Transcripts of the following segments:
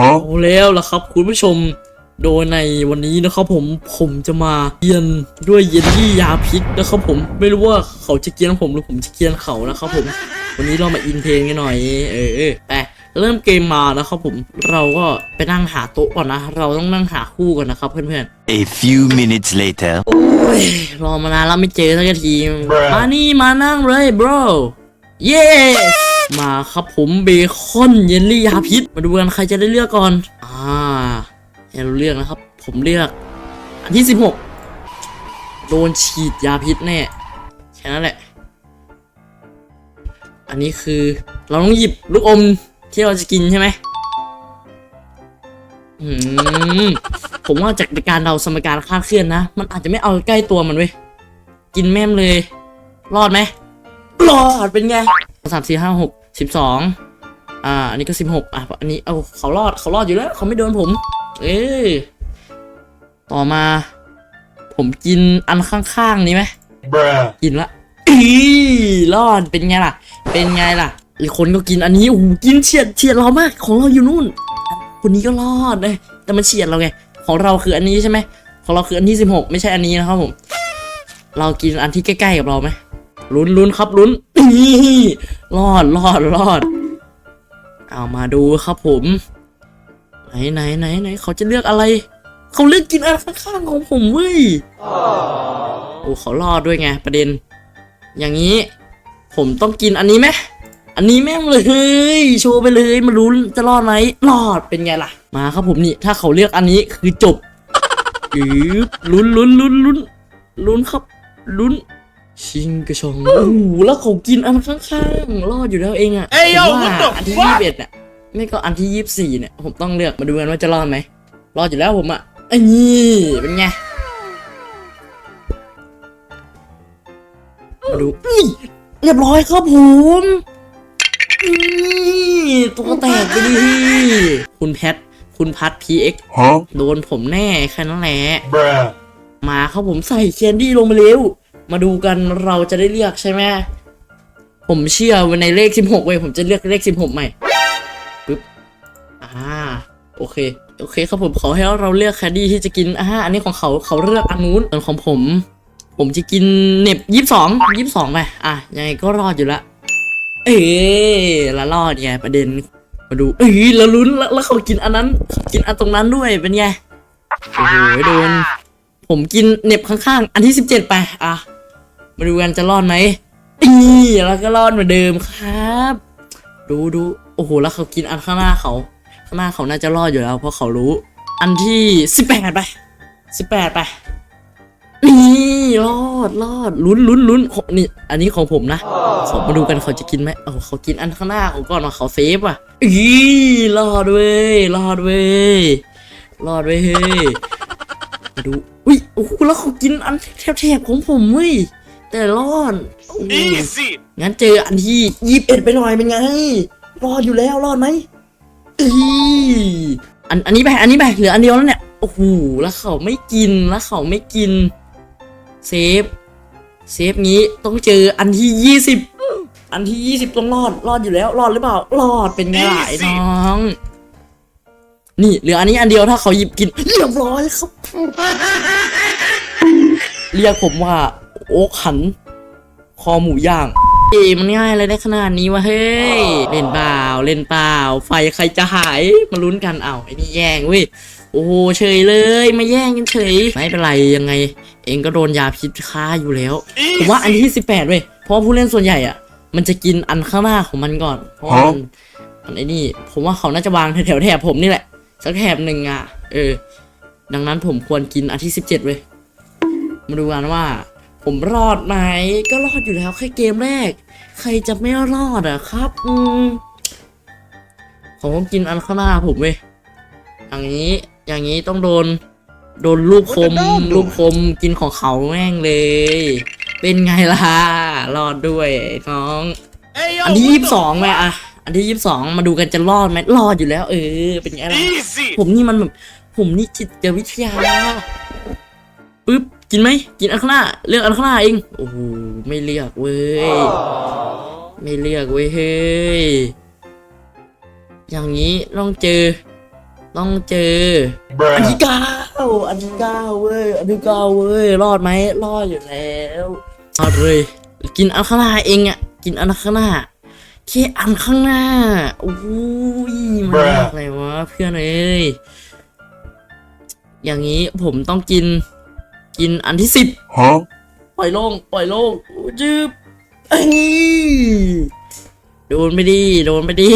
เอาแล้วล่ะครับ คุณผู้ชมโดยในวันนี้นะครับผมผมจะมาเกียนด้วยเยลลี่ยาพิษนะครับผมไม่รู้ว่าเขาจะเกียนผมหรือผมจะเกียนเขานะครับผม วันนี้เรามาอินเพลงกันหน่อยเออเออไปเริ่มเกมมานะครับผมเราก็ไปนั่งหาโต๊ะก่อนนะ เราต้องนั่งหาคู่ก่อนนะครับเพื่อนๆ A few minutes later. โอ้ยรอมานานแล้วไม่เจอสักทีมานี่มานั่งเลย bro เย้ มาครับผมเบคอนเยลลี่ยาพิษ มาดูกันใครจะได้เลือกก่อน อ่าให้เราเลือกนะครับ ผมเลือก อันที่ 16 โดนฉีดยาพิษแน่แค่นั้นแหละ อันนี้คือเราต้องหยิบลูกอมที่เราจะกินใช่ไหมผมว่าจากการเดาสมการคาดเคลื่อนนะ มันอาจจะไม่เอาใกล้ตัวมันเว้ย กินแม่มเลย รอดไหมรอดเป็นไงสามสี่ห้าหก สิบสองอ่า อันนี้ก็สิบหกอะ อันนี้เอาเขารอดเขารอดอยู่แล้ว เขาไม่โดนผม เอ้ยต่อมา ผมกินอันข้างๆนี้ไหม Bruh. กินละอีรอดเป็นไงล่ะ เป็นไงล่ะ อีกคนก็กินอันนี้โอ้โหกินเฉียดเฉียดเรามาก ของเราอยู่นู่น คนนี้ก็รอดเลยแต่มันเฉียดเราไง ของเราคืออันนี้ใช่ไหมของเราคืออันที่สิบหกไม่ใช่อันนี้นะครับผม เรากินอันที่ใกล้ๆกับเราไหมลุ้นลุ้นครับลุ้นนี่ รอดรอดรอด เอามาดูครับผม ไหนไหนไหนไหนเขาจะเลือกอะไร เขาเลือกกินอันข้างๆของผมเว้ยโอ้เขารอดด้วยไงประเด็น อย่างนี้ ผมต้องกินอันนี้ไหมอันนี้แม่งเลย โชว์ไปเลยมาลุ้นจะรอดไหมรอดเป็นไงล่ะ มาครับผมนี่ ถ้าเขาเลือกอันนี้คือจบอือลุ้นลุ้นลุ้นลุ้นลุ้นครับลุ้น ชิงกระชองโอ้โหแล้วเขากินอันข้างๆรอดอยู่แล้วเองอะเอ้ยผมว่า what the อันที่ fuck? ยี่สิบเอ็ดอะไม่ก็อันที่ยี่สิบสี่เนี่ยผมต้องเลือกมาดูกันว่าจะรอดไหมรอดอยู่แล้วผมอะไอ้นี่เป็นไงมาดูอุ้ยเรียบร้อยครับผมนี่ตัวแตกไปดิคุณแพทคุณพัทพีเอ็ก Huh? โดนผมแน่แค่นั้นแหละ Bruh. มาครับผมใส่แคนดี้ลงมาเร็ว มาดูกันเราจะได้เลือกใช่ไหมผมเชื่อในเลข 16 เว้ยผมจะเลือกเลข 16 ใหม่ปึ๊บอ่าโอเคโอเคครับผมขอให้เราเลือกแคนดี้ที่จะกินอ่าอันนี้ของเขาเขาเลือกอันนู้นส่วนของผม ผมจะกินเน็บยี่สิบสองยี่สิบสองไปอะยังไงก็รอดอยู่ละ เอ๊ละรอดไงประเด็นมาดูเอ้ยแล้วลุ้นแล้วแล้วเขากินอันนั้น กินอันตรงนั้นด้วยเป็นไงโอ้โหโดนผมกินเน็บข้างๆ อันที่สิบเจ็ดไปอะ มาดูกันจะรอดไหมอีแล้วก็รอดเหมือนเดิมครับ ดูดูโอ้โหแล้วเขากินอันข้างหน้าเขา ข้างหน้าเขาน่าจะรอดอยู่แล้ว เพราะเขารู้ อันที่สิบแปดไปสิบแปดไปนี่รอดรอดลุ้นลุ้นลุ้นนี่ อันนี้ของผมนะขอมาดูกันเขาจะกินไหมเออเขากินอันข้างหน้าเขาก่อนว่าเขาเซฟอะอีรอดเว้ยรอดเว้ยรอดเว้ยเฮ้ยมาดูอุ้ยโอ้โหแล้วเขากินอันแถบๆของผมเว้ย แต่รอดโอ้โห Easy. งั้นเจออันที่ยี่สิบเอ็ดไปหน่อยเป็นไง รอดอยู่แล้วรอดไหมอีอันอันนี้ไปอันนี้ไปเหลืออันเดียวแล้วเนี่ยโอ้โหแล้วเขาไม่กินแล้วเขาไม่กินเซฟเซฟงี้ต้องเจออันที่ยี่สิบอันที่ยี่สิบต้องรอดรอดอยู่แล้ว รอดหรือเปล่ารอดเป็นไงล่ะไอ้น้อง นี่เหลืออันนี้อันเดียวถ้าเขาหยิบกินเรียบร้อยครับ เรียกผมว่า โอ๊กหัน คอหมูย่าง เอ้มันง่ายอะไรได้ขนาดนี้วะเฮ้ย เล่นเปล่าเล่นเปล่า ไฟใครจะหายมาลุ้นกันเอาไอ้นี่แย่งเว้ยโอ้โหเฉยเลยมาแย่งกันเฉยไม่เป็นไรยังไง เองก็โดนยาพิษฆ่าอยู่แล้วผมว่าอันที่สิบแปดเว้ยเพราะว่าผู้เล่นส่วนใหญ่อะ มันจะกินอันข้างหน้าของมันก่อนเพราะว่ามันมันไอ้นี่ ผมว่าเขาน่าจะวางแถวๆแถบผมนี่แหละสักแถบหนึ่งอะ เออ ดังนั้นผมควรกินอันที่สิบเจ็ดเว้ยมาดูกันว่า ผมรอดไหมก็รอดอยู่แล้วแค่เกมแรก ใครจะไม่รอดอะครับ อืมผมต้องกินอันข้างหน้าผมเว้ยอย่างนี้ อย่างนี้ต้องโดน โดนลูกคม ลูกคมกินของเขาแม่งเลย เป็นไงล่ะ รอดด้วยไอ้น้อง Hey, yo, อันที่ what ยี่สิบ the สองไหมอะอันที่ยี่สิบสองมาดูกันจะรอดไหมรอดอยู่แล้ว เออ เป็นไงล่ะ Easy. ผมนี่มันแบบผมนี่จิตวิทยาปึ๊บ กินไหมกินอันข้างหน้าเลือกอันข้างหน้าเองโอ้โหไม่เลือกเว้ยไม่เลือกเว้ยเฮ้ยอย่างนี้ต้องเจอ ต้องเจอ อันที่เก้าอันที่เก้าเว้ยอันที่เก้าเว้ยรอดไหมรอดอยู่แล้วรอดเลยกินอันข้างหน้าเองอะกินอันข้างหน้าแค่อันข้างหน้าโอ้ยมันยากเลยวะเพื่อนเอ้ยอย่างนี้ผมต้องกิน กินอันที่สิบ Huh? ปล่อยโล่งปล่อยโล่งจืบเอ้ยโดนไม่ดีโดนไม่ดี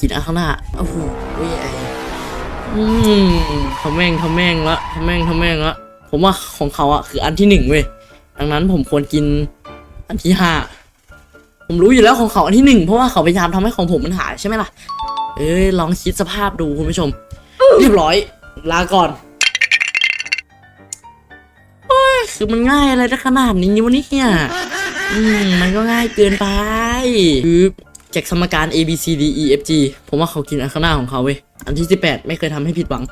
กินอันข้างหน้าโอ้โหไอ้อืมทำแม่งทำแม่งละทำแม่งทำแม่งละผมว่าของเขาอะคืออันที่หนึ่งเว้ยดังนั้นผมควรกินอันที่ห้าผมรู้อยู่แล้วของเขาอันที่หนึ่งเพราะว่าเขาพยายามทำให้ของผมมันหายใช่ไหมล่ะ เอ้ยลองคิดสภาพดูคุณผู้ชม เรียบร้อย ลาก่อน คือมันง่ายอะไรได้ขนาดนี้วะเนี่ยอืมมันก็ง่ายเกินไปคือจากสมการ A B C D E F G ผมว่าเขากินอันข้างหน้าของเขาเว้ยอันที่ 18 ไม่เคยทำให้ผิดหวัง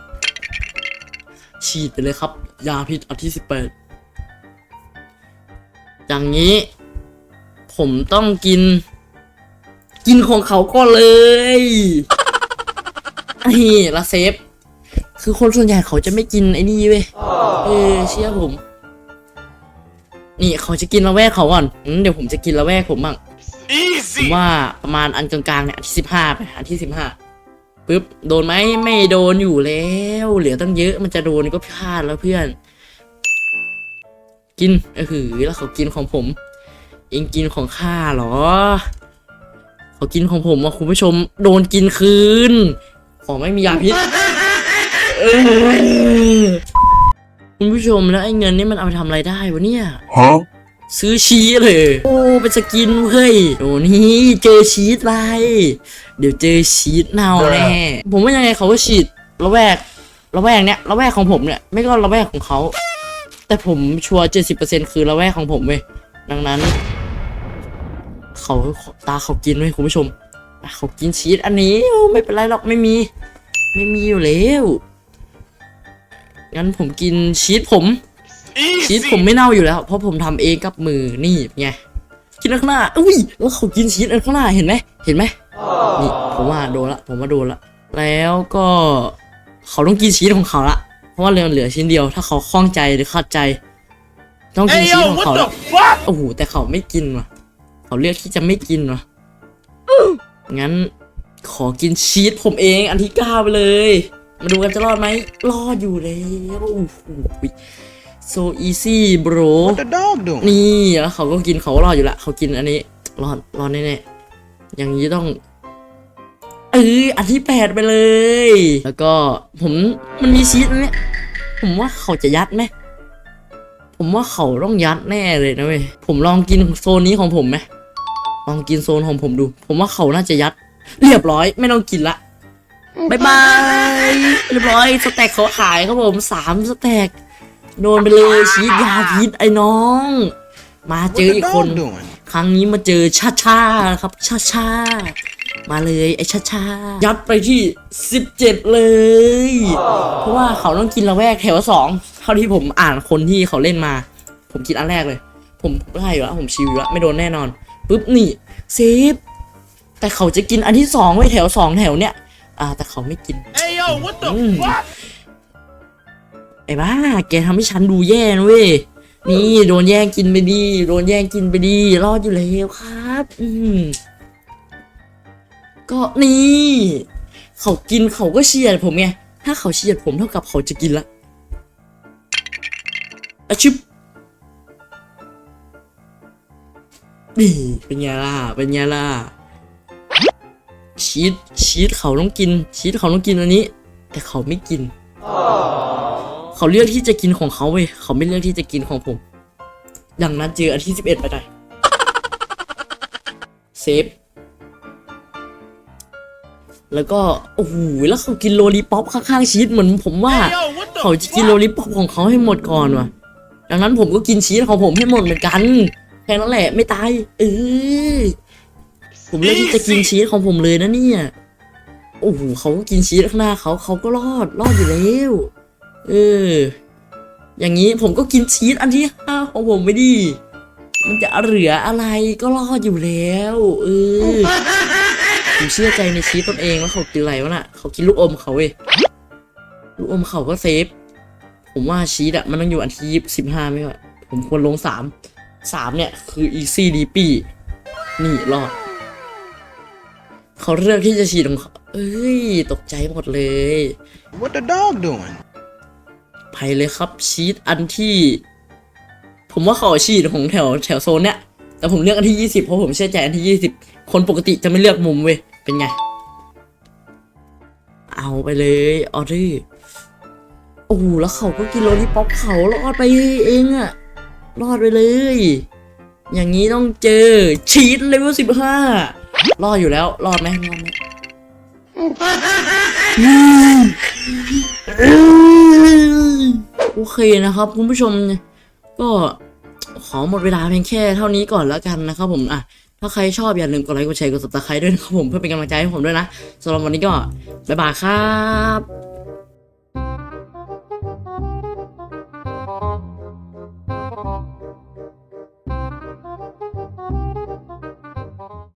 ฉีดไปเลยครับ ยาพิษอันที่ 18 อย่างนี้ ผมต้องกิน กินของเขาก่อนเลยนี่ละเซฟ คือคนส่วนใหญ่เขาจะไม่กินไอ้นี่เว้ยเออเชื่อผม นี่เขาจะกินละแวกเขาก่อนอืมเดี๋ยวผมจะกินละแวกผมบ้างผม Easy. ว่าประมาณอันกลางๆเนี่ยอันที่สิบห้าไปอันที่สิบห้าปึ๊บโดนไหมไม่โดนอยู่แล้ว เหลือตั้งเยอะมันจะโดนก็พลาดแล้วเพื่อน กินเออหือแล้วเขากินของผม เองกินของข้าเหรอ เขากินของผมอะคุณผู้ชม โดนกินคืน ของไม่มียาพิษเออ คุณผู้ชมแล้วไอ้เงินนี่มันเอาไปทำอะไรได้วะเนี่ย Huh? ซื้อชีสเลย โอ้ เป็นสกินเฮ้ยโอ้นี่เจอชีสอะไรเดี๋ยวเจอชีสเน่าแน่ ผมว่ายังไงเขาก็ฉีดระแวกระแวกเนี้ยระแวกของผมเนี่ย ไม่ก็ระแวกของเขา แต่ผมชัวร์เจ็ดสิบเปอร์เซ็นคือระแวกของผมเว้ย ดังนั้น เขาตาเขากินเว้ยคุณผู้ชมอะเขากินชีสอันนี้โอ้ไม่เป็นไรหรอกไม่มี ไม่มีอยู่แล้ว งั้นผมกินชีสผม ชีส Easy. ผมไม่เน่าอยู่แล้ว เพราะผมทำเองกับมือนี่ไงกินอันข้างหน้าอุ้ยแล้วเขากินชีสอันข้างหน้าเห็นไหมเห็นไหมนี่ผมว่าโดนละผมว่าโดนละแล้วก็เขาต้องกินชีสของเขาละเพราะว่าเหลือเหลือชิ้นเดียว ถ้าเขาคล่องใจหรือขัดใจ ต้องกิน Hey ชีส yo, ของเขา what ละ the fuck? โอ้โหแต่เขาไม่กินว่ะ เขาเลือกที่จะไม่กินว่ะงั้นขอกินชีสผมเองอันที่เก้าไปเลย มาดูกันจะรอดไหมรอดอยู่แล้วโอ้โห so easy bro What the dog doing? นี่แล้วเขาก็กินเขาก็รอดอยู่ละเขากินอันนี้รอดรอดแน่ๆอย่างนี้ต้องเอออันที่แปดไปเลย แล้วก็ผมมันมีชีสอันเนี้ยผมว่าเขาจะยัดไหมผมว่าเขาต้องยัดแน่เลยนะเว้ยผมลองกินโซนนี้ของผมไหมลองกินโซนของผมดู ผมว่าเขาน่าจะยัด เรียบร้อย ไม่ต้องกินละ บายบายเรียบร้อยสแต็กเขาขายครับผมสามสแต็กโดนไปเลยชีสยาพิษไอ้น้อง มาเจ What อ the อีกคน dog doing? ครั้งนี้มาเจอชาชาครับชาชามาเลยไอ้ชาชายัดไปที่ 17 เลย เพราะว่าเขาต้องกินละแวกแถวสองเท่าที่ผมอ่านคนที่เขาเล่นมา ผมกินอันแรกเลย ผมได้อยู่แล้วผมชิวอยู่แล้วไม่โดนแน่นอนปุ๊บนี่เซฟแต่เขาจะกินอันที่สองไว้แถวสองแถวเนี้ย อ่าแต่เขาไม่กิน Hey yo, what the Mm. fuck? ไอ้บ้า แกทำให้ฉันดูแย่นะเว้ย นี่โดนแย่งกินไปดี โดนแย่งกินไปดี รอดอยู่แล้วครับ อืมก็นี่ เขากินเขาก็เชียร์ผมไง ถ้าเขาเชียร์ผมเท่ากับเขาจะกินละอะชิบนี่เป็นไงล่ะ เป็นไงล่ะ ชีสชีสเขาต้องกิน ชีสเขาต้องกินอันนี้ แต่เขาไม่กิน เขาเลือกที่จะกินของเขาเว้ยเขาไม่เลือกที่จะกินของผม ดังนั้นเจออันที่สิบเอ็ดไปได้เซฟแล้วก็โอ้โหแล้วเขากินโลลีป๊อปข้างๆชีสเหมือนผมว่า Hey yo, what เขา the จะกินโล fuck? ลิปอปของเขาให้หมดก่อนว่ะ ดังนั้นผมก็กินชีสของผมให้หมดเหมือนกัน แค่นั้นแหละไม่ตายเออ ผมเลือกที่จะกินชีสของผมเลยนะเนี่ย โอ้โหเขาก็กินชีสข้างหน้าเขาเขาก็รอดรอดอยู่แล้ว เออ อย่างนี้ผมก็กินชีสอันที่ห้าของผมไปดิมันจะเหลืออะไรก็รอดอยู่แล้ว เออผมเชื่อใจในชีสตนเองว่าเขากินอะไรวะน่ะเขากินลูกอมเขาเว้ยลูกอมเขาก็เซฟ ผมว่าชีสอะมันต้องอยู่อันที่สิบห้าไม่ก็ผมควรลงสามสามเนี่ย คืออีซี่ดีปีนี่รอด เขาเลือกที่จะฉีดของเขาเอ้ย ตกใจหมดเลย What the dog doing? ไปเลยครับชีตอันที่ ผมว่าเขาชีตของแถวแถวโซนเนี้ยแต่ผมเลือกอันที่ยี่สิบเพราะผมเชื่อใจอันที่ยี่สิบคนปกติจะไม่เลือกมุมเว้ย เป็นไง เอาไปเลยออเดอร์โอ้โหแล้วเขาก็กินโรลลี่ป๊อปเขารอดไปเองอะรอดไปเลย อย่างนี้ต้องเจอชีตเลเวลสิบห้า รอดอยู่แล้ว รอดไหมรอดไหมโอเคนะครับคุณผู้ชม ก็ขอหมดเวลาเพียงแค่เท่านี้ก่อนแล้วกันนะครับผมอะถ้าใครชอบอย่าลืมกดไลค์กดแชร์กด subscribe ด้วยนะครับผมเพื่อเป็นกำลังใจให้ผมด้วยนะสำหรับวันนี้ก็บ๊ายบายครับ